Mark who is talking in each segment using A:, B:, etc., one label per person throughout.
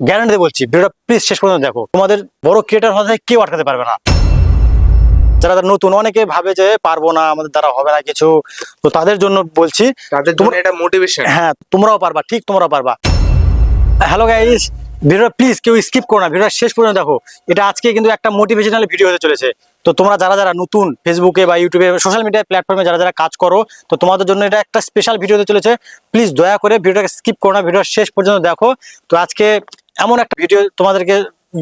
A: Guarantee বলছি ভিডিওটা please শেষ পর্যন্ত দেখো। তোমাদের বড় ক্রিয়েটার হতে কেউ আটকাতে পারবে না। যারা নতুন অনেকে ভাবে যে পারব না আমাদের দ্বারা হবে না কিছু। তো তাদের জন্য বলছি
B: এটা মোটিভেশন
A: হ্যাঁ তোমরাও পারবা ঠিক তোমরাও পারবা। হ্যালো গাইস ভিডিওটা প্লিজ কেউ স্কিপ করো না ভিডিওটা শেষ পর্যন্ত দেখো। এটা আজকে কিন্তু একটা মোটিভেশনাল ভিডিও হতে চলেছে। তো তোমরা যারা যারা নতুন ফেসবুকে বা ইউটিউবে সোশ্যাল মিডিয়া প্ল্যাটফর্মে যারা যারা কাজ করো তো তোমাদের জন্য এটা একটা স্পেশাল ভিডিও হতে চলেছে। প্লিজ দয়া করে ভিডিওটাকে স্কিপ করো না ভিডিও শেষ পর্যন্ত দেখো। তো আজকে এমন একটা ভিডিও তোমাদেরকে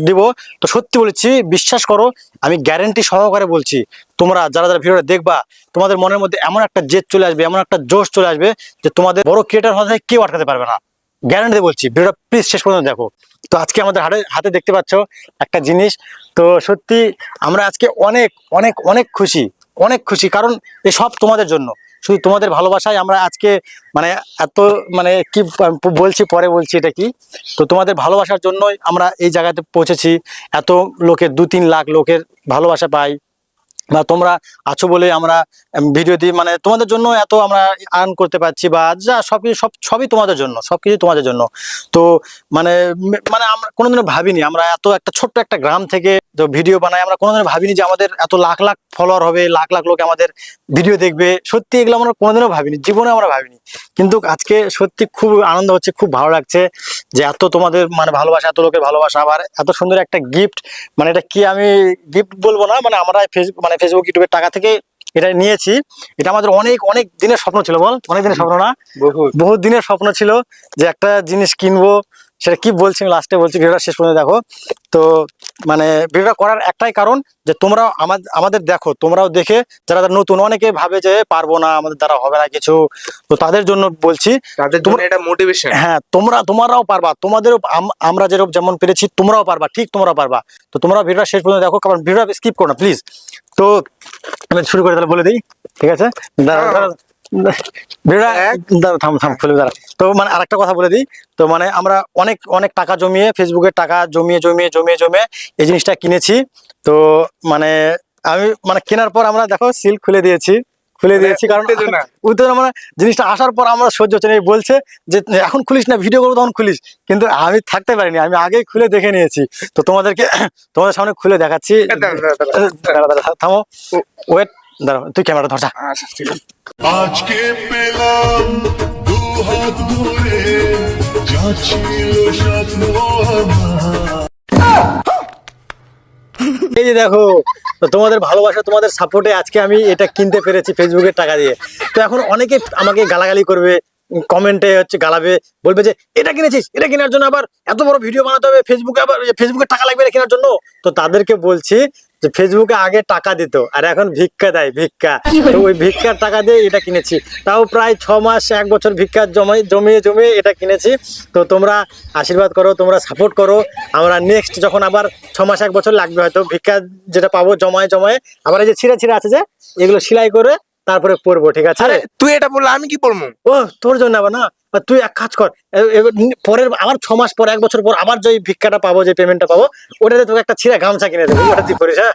A: দিব। তো সত্যি বলেছি, বিশ্বাস করো, আমি গ্যারেন্টি সহকারে বলছি, তোমরা যারা যারা ভিডিওটা দেখবা, তোমাদের মনের মধ্যে এমন একটা জেদ চলে আসবে, এমন একটা জোশ চলে আসবে যে তোমাদের বড় ক্রিয়েটার হতে কেউ আটকাতে পারবে না। গ্যারান্টি বলছি ভিডিওটা প্লিজ শেষ পর্যন্ত দেখো। তো আজকে আমাদের হাতে হাতে দেখতে পাচ্ছ একটা জিনিস। তো সত্যি আমরা আজকে অনেক অনেক অনেক খুশি অনেক খুশি, কারণ এই সব তোমাদের জন্য। শুধু তোমাদের ভালোবাসায় আমরা আজকে মানে এত মানে কি বলছি, পরে বলছি এটা কি? তো তোমাদের ভালোবাসার জন্যই আমরা এই জায়গাতে পৌঁছেছি। এত লোকের দু তিন লাখ লোকের ভালোবাসা পাই। বা তোমরা আছো বলে আমরা ভিডিও দিই মানে তোমাদের জন্য এত আমরা আর্ন করতে পারছি বা যা সব কিছু সব, সবই তোমাদের জন্য সব কিছু তোমাদের জন্য। তো মানে মানে আমরা কোনোদিনও ভাবিনি, আমরা এত একটা ছোট্ট একটা গ্রাম থেকে তো ভিডিও বানাই, আমরা কোনোদিনও ভাবিনি যে আমাদের এত লাখ লাখ ফলোয়ার হবে, লাখ লাখ লোক আমাদের ভিডিও দেখবে। সত্যি এগুলো আমরা কোনোদিনও ভাবিনি, জীবনে আমরা ভাবিনি। কিন্তু আজকে সত্যি খুব আনন্দ হচ্ছে, খুব ভালো লাগছে যে এত তোমাদের মানে ভালোবাসা, এত লোকের ভালোবাসা, আবার এত সুন্দর একটা গিফট মানে এটা কি আমি গিফট বলব না মানে আমরা ফেসবুক মানে ফেসবুক ইউটিউবের টাকা থেকে এটা নিয়েছি। এটা আমাদের অনেক অনেক দিনের স্বপ্ন ছিল বল? অনেক দিনের স্বপ্ন না?
B: বহুত
A: দিনের স্বপ্ন ছিল যে একটা জিনিস কিনবো সেটা কি বলছি আমি লাস্টে বলছি ভিডিওটা শেষ পর্যন্ত দেখো। তো মানে ভিডিওটা করার একটাই কারণ যে তোমরাও আমাদের দেখো তোমরাও দেখে যারা নতুন অনেকে ভাবে যে পারব না আমাদের দ্বারা হবে না কিছু। তো তাদের জন্য বলছি হ্যাঁ তোমরা তোমরাও পারবা তোমাদেরও আম- আমরা যেরকম যেমন পেরেছি তোমরাও পারবা ঠিক তোমরাও পারবা। তো তোমরা ভিডিওটা শেষ পর্যন্ত দেখো কারণ ভিডিওটা স্কিপ করো না প্লিজ তো আমি শুরু করে তাহলে বলে দিই ঠিক আছে? থাম থাম খুলে দাঁড়া। তো মানে আরেকটা কথা বলে দিই। তো মানে আমরা অনেক অনেক টাকা জমিয়ে ফেসবুকের টাকা জমিয়ে জমিয়ে জমিয়ে জমিয়ে এই জিনিসটা কিনেছি। তো মানে আমি মানে কেনার পর আমরা দেখো সিল খুলে দিয়েছি। খুলে দিয়েছি কারণ
B: উত্তেজনা।
A: মানে জিনিসটা আসার পর আমরা সহ্য হচ্ছে না। বলছে যে এখন খুলিস না ভিডিও করব তখন খুলিস। কিন্তু আমি থাকতে পারিনি আমি আগেই খুলে দেখে নিয়েছি। তো তোমাদেরকে তোমাদের সামনে খুলে দেখাচ্ছি। থামো। ওয়েট দাঁড়া তুই ক্যামেরা ধরছা
C: আজকে পেলাম দু হাত ভরে যা ছিল স্বপ্ন
A: এই যে দেখো তো তোমাদের ভালোবাসা তোমাদের সাপোর্টে আজকে আমি এটা কিনতে পেরেছি ফেসবুকের টাকা দিয়ে। তো এখন অনেকে আমাকে গালাগালি করবে কমেন্টে হচ্ছে গালাবে বলবে যে এটা কিনেছিস? এটা কেনার জন্য আবার এত বড় ভিডিও বানাতে হবে ফেসবুকে আবার ফেসবুকে টাকা লাগবে এটা কেনার জন্য? তো তাদেরকে বলছি ফেসবুকে আগে টাকা দিত আর এখন ভিক্ষা দেয় ভিক্ষা। তো ওই ভিক্ষার টাকা দিয়ে এটা কিনেছি। তাও প্রায় ছ মাস এক বছর ভিক্ষার জমাই জমিয়ে জমিয়ে এটা কিনেছি। তো তোমরা আশীর্বাদ করো তোমরা সাপোর্ট করো। আমরা নেক্সট যখন আবার ছ মাস এক বছর লাগবে হয়তো ভিক্ষা যেটা পাবো জমায়ে জমায়ে আবার এই যে ছিঁড়া ছিঁড়া আছে যে এগুলো সেলাই করে তারপরে পড়ব ঠিক আছে?
B: আরে তুই এটা বললে আমি কি পড়ব?
A: ও তোর জন্য আবার না। তুই এক কাজ কর পরের আবার ছ মাস পর এক বছর পর আবার যে ভিক্ষাটা পাবো যে পেমেন্টটা পাবো ওটাতে তোকে একটা ছিঁড়া গামছা কিনে দেবো। ওটা তুই করিস হ্যাঁ?